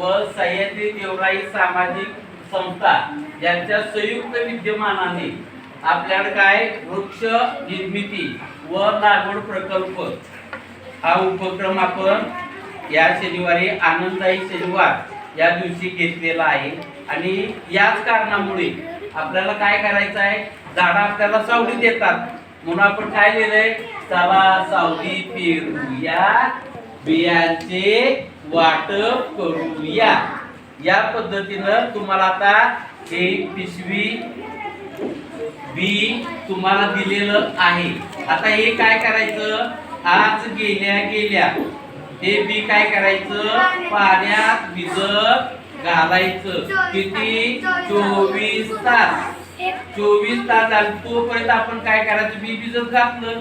व सह्याद्री देवराई सामाजिक संस्था यांच्या संयुक्त विद्यमानाने आपल्याकडे काय वृक्ष निर्मिती व लागवड प्रकल्प. हा उपक्रम आपण या शनिवारी आनंददायी शनिवार या दिवशी घेतलेला आहे. आणि याच कारणामुळे आपल्याला काय करायचं आहे? झाडं आपल्याला सावली देतात. म्हणून आपण काय लिहिलंय चला सावली पेरूया. बियाचे वाटप करूया या. पद्धतीनं तुम्हाला आता हे पिशवी बी तुम्हाला दिलेलं आहे. आता हे काय करायचं? आज गेल्या गेल्या. हे बी काय करायचं? पाण्यात भिजत घालायचं. किती? चोवीस तास. चोवीस तास झाले तोपर्यंत आपण काय करायचं? बी भिजत घातलं.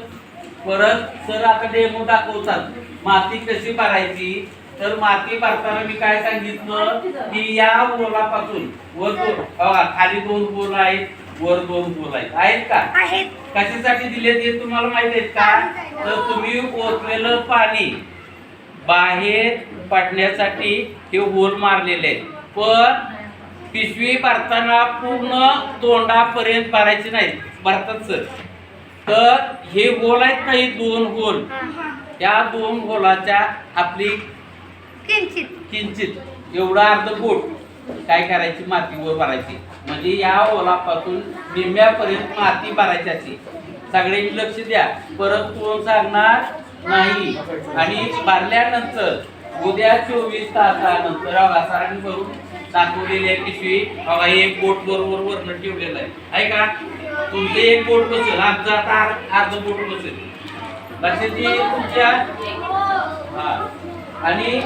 परत सर आता डेमो दाखवतात. माती कशी भरायची तर माती भरताना मी काय सांगितलं? की या बोलापासून वर दोन बघा खाली दोन बोल आहेत वर दोन बोल आहेत. आहेत का? आहेत. कशासाठी दिले ते तुम्हाला माहीत आहेत का? तर तुम्ही ओतलेलं पाणी बाहेर पडण्यासाठी हे होल मारलेले आहेत. पण पिशवी भरताना पूर्ण तोंडापर्यंत भरायची नाही भरतात सर. तर हे होल आहेत ना हे दोन होल? त्या दोन होलाच्या आपली किंचित. किंचित. एवढा अर्ध बोट काय करायची? मातीवर भरायची. म्हणजे या ओलापासून निम्म्यापर्यंत माती भरायची अशी. सगळ्यांनी लक्ष द्या. परत कोण सांगणार? नाही. आणि भरल्यानंतर उद्या चोवीस तासानंतर बघा भरून दाखवलेली आहे पिशवी. बघा एक बोट बरोबर वरण ठेवलेलं आहे. ऐका तुमचं एक बोट बसेल. आमचं आता अर्ध- बोट बसेल. लक्षात येईल तुमच्या? हा. आणि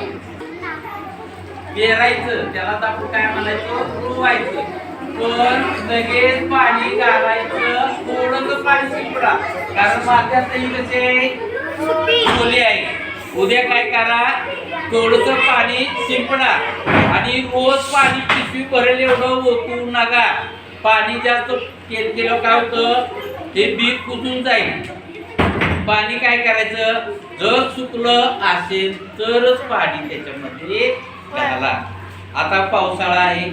पेरायचं. त्याला तर आपण काय म्हणायचं? रुवायचं पण लगेच पाणी घालायचं थोडस पाणी शिपडा. कारण मात्यातही कसे ओले आहे? उद्या काय करा? थोडस पाणी शिंपडा. आणि रोज पाणी पिशवी भरेल एवढं ओतू नका. पाणी जास्त केलं केलं काय होतं? हे बी कुजून जाईल. पाणी काय करायचं? जर सुकलं असेल तरच पाणी त्याच्यामध्ये घाला आता पावसाळा आहे.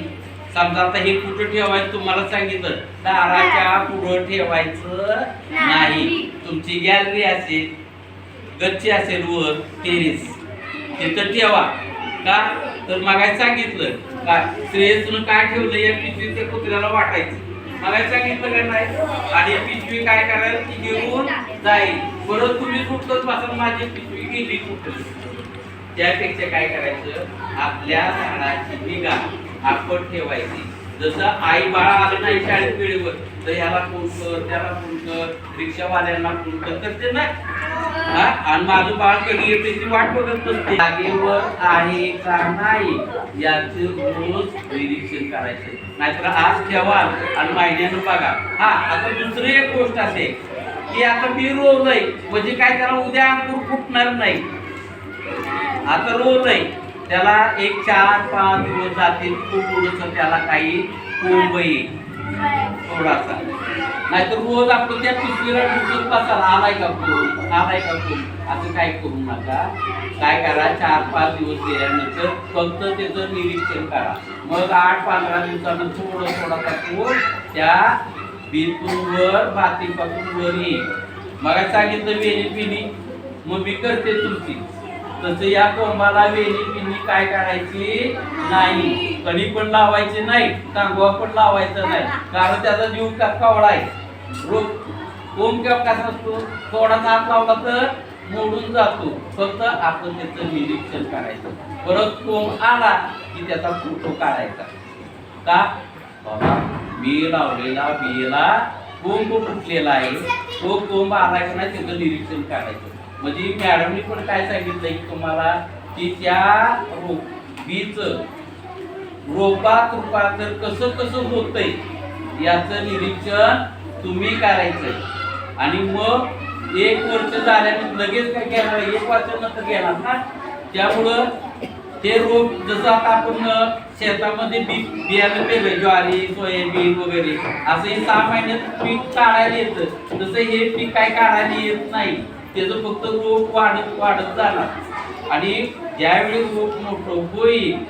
समजा आता हे कुठं ठेवायचं तुम्हाला सांगितलं. दाराच्या पुढं ठेवायचं नाही. तुमची गॅलरी असेल गच्ची असेल वर टेरेस तिथं ठेवा. का? तर मगाय सांगितलं. का? श्रेयसनं काय ठेवलं? या पिशवी त्या कुत्र्याला वाटायचं. मगाय सांगितलं का नाही? आणि पिशवी काय करायला? ती घेऊन जाईल. परत तुम्ही कुठलंच बसा माझी पिशवी गेली कुठं? त्यापेक्षा काय करायचं? आपल्या झाडाची निगा आपण ठेवायची. जसं आई बाळा आलं नाही शाळेत वेळेवर तर ह्याला फोन कर त्याला फोन कर रिक्षावाल्यांना फोन कर. करते ना आणि माझं बाळ कधी येते ती वाट बघत नसते. जागेवर आहे का नाही याचे रोज निरीक्षण करायचं. नाहीतर आज ठेवाल आणि महिन्यानं बघा. हा आता दुसरी एक गोष्ट असेल की आता मी रोज आहे म्हणजे काय त्याला उद्या अंकुर फुटणार नाही. आता रोज आहे त्याला एक चार पाच दिवस जातील. थोडस त्याला काही कोंब येईल थोडासा. नाहीतर रोज आपण त्या पिशवीला ढुकत बसाल आलाय का कोण? आलाय का कोण? असं काय करू नका. काय करा? चार पाच दिवस गेल्यानंतर फक्त त्याचं निरीक्षण करा. मग आठ पंधरा दिवसानंतर थोडं थोडासा कोण त्या बिलकुल बातीपासून वर येईल. मग सांगितलं वेणी पिणी मग मी करते तुमची. तसं या कोंबाला वेणी पिणी काय करायची? नाही. कधी पण लावायची नाही. कांगवा पण लावायचं नाही. कारण त्याचा जीव का कावळा आहे? रोग. कोंब कॅप कसा असतो? थोडासा हात लावला तर मोडून जातो. फक्त आपण त्याचं निरीक्षण करायचं. परत कोंब आला की त्याचा फोटो काढायचा. का? बाबा मी लावलेला बियेला कोंब फुटलेला आहे? तो कोंब आला की नाही? त्याचं निरीक्षण करायचं म्हणजे मॅडमनी पण काय सांगितलंय की तुम्हाला की त्या रोप बीच रोपात रूपांतर कसं कसं होतंय याचं निरीक्षण तुम्ही करायचंय. आणि मग एक वर्ष झाल्यानंतर लगेच काय घेणार एक वर्षानंतर घेणार ना? त्यामुळं ते रोप जसं आता आपण शेतामध्ये बी बियाणं पेरलं ज्वारी सोयाबीन वगैरे असं हे सहा महिन्यात पीक काढायला येतं. तसं हे पीक काय काढायला येत नाही. त्याचं फक्त रोप वाढत वाढत जाणार. आणि ज्यावेळी रोप मोठं होईल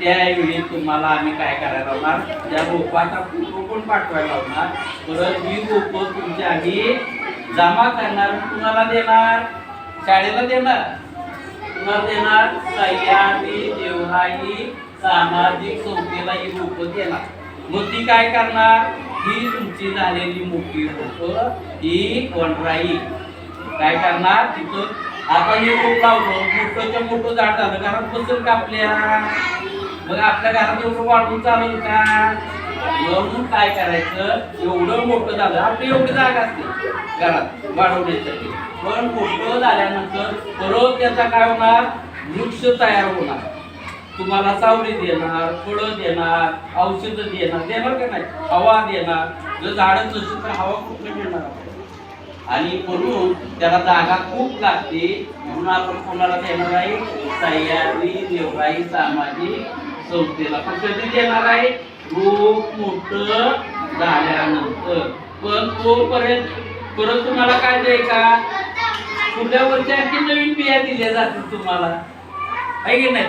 त्यावेळी तुम्हाला आम्ही काय करायला लावणार? त्या रोपाचा फोटो पण पाठवायला लावणार. परत ही रोपं तुमच्या आधी जमा करणार कुणाला देणार? शाळेला देणार. कुणाला देणार? सह्याद्री देवराई सामाजिक संस्थेला ही रोपं देणार. मग ती काय करणार? ही तुमची झालेली मोठी रोपं ही कोणराई काय करणार? तिथं आता हे रोप लावलो मोठंच्या मोठं झाड झालं. घरात बसेल का आपल्या मग आपल्या घरात एवढं वाढवून चालेल का? म्हणून काय करायचं? एवढं मोठं झालं. आपली एवढी जागा असते घरात वाढवण्यासाठी पण मोठं झाल्यानंतर परत त्याचा काय होणार? वृक्ष तयार होणार. तुम्हाला सावली देणार फळं देणार औषधं देणार. देणार का नाही? हवा देणार. जर झाडं नसेल तर हवा कुठलं मिळणार आपल्याला? आणि म्हणून त्याला जागा खूप लागते. म्हणून आपण कोणाला देणार आहे? सह्याद्री देवराई सामाजिक संस्थेला. पण कधी देणार आहे? रोप मोठं झाल्यानंतर. पण तोपर्यंत परत तुम्हाला काय द्याय का? पुढल्या वर्षी आणखी नवीन बिया दिल्या जातील तुम्हाला. आहे की नाही?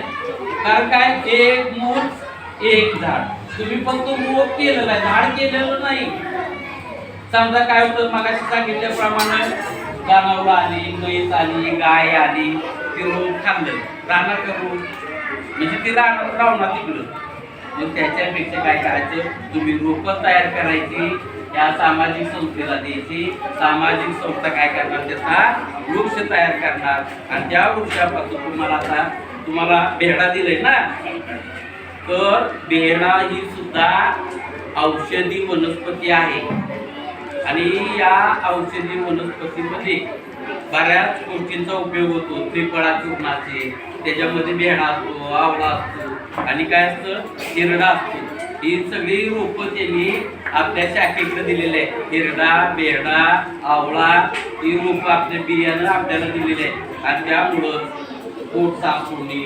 कारण काय? एक मूठ एक झाड. तुम्ही फक्त मोठ केलेलं आहे. झाड केलेलं नाही. समजा काय होतं मगाशी सांगितल्याप्रमाणे जनावर आली म्हैस आली गाय आली ती रोग खाल्लं राहणार का रोग म्हणजे ती राहणार राहणार तिकडं. मग त्याच्यापेक्षा काय करायचं? तुम्ही रोपं तयार करायची त्या सामाजिक संस्थेला द्यायची. सामाजिक संस्था काय करणार? त्याचा वृक्ष तयार करणार. आणि त्या वृक्षापासून तुम्हाला आता तुम्हाला भेडा दिलंय ना? तर बेहडा ही सुद्धा औषधी वनस्पती आहे. आणि या औषधी वनस्पतीमध्ये बऱ्याच गोष्टींचा उपयोग होतो. त्रिफळा चूर्णाचे त्याच्यामध्ये भेडा असतो आवळा असतो आणि काय असतं? हिरडा असतो. ही सगळी रोपं त्यांनी आपल्या शाखेकडे दिलेली आहे हिरडा बेहडा आवळा ही रोपं आपल्या बियाणं आपल्याला दिलेली आहे आणि त्यामुळं पोट साफ होणे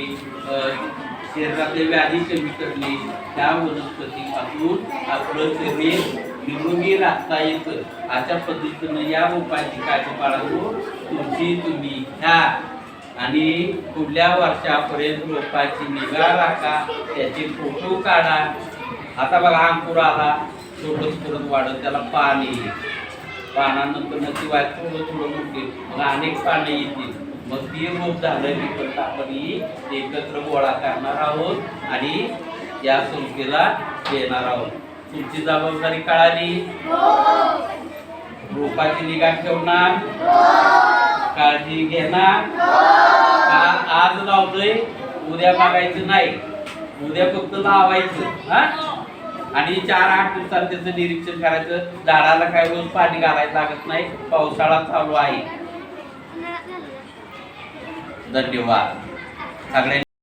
शरीरातले व्याधी कमी करणे त्या वनस्पतीपासून आपलं शरीर निरोगी राखता येतं. अशा पद्धतीनं या उपायाची काळजी बाळगून तुमची तुम्ही घ्या. आणि पुढल्या वर्षापर्यंत रोपाची निगा राखा. त्याचे फोटो काढा. आता बघा अंकुर आला. थोडंच थोडं वाढत त्याला पाणी येईल. पानानंतर मग ती वाय थोडं थोडं मोठी. मग अनेक पाने येतील. मग ती रोप झालं की परत आपण ही एकत्र गोळा करणार आहोत आणि या संस्थेला देणार आहोत. तुमची जबाबदारी कळाली? रोपाची निगा ठेवणार? काळजी घेणार? का आज लावतोय? उद्या बघायचं नाही. उद्या फक्त लावायचं हा? आणि चार आठ दिवसात त्याचं निरीक्षण करायचं. झाडाला काय रोज पाणी घालायला लागत नाही. पावसाळा चालू आहे. धन्यवाद. सगळ्यांनी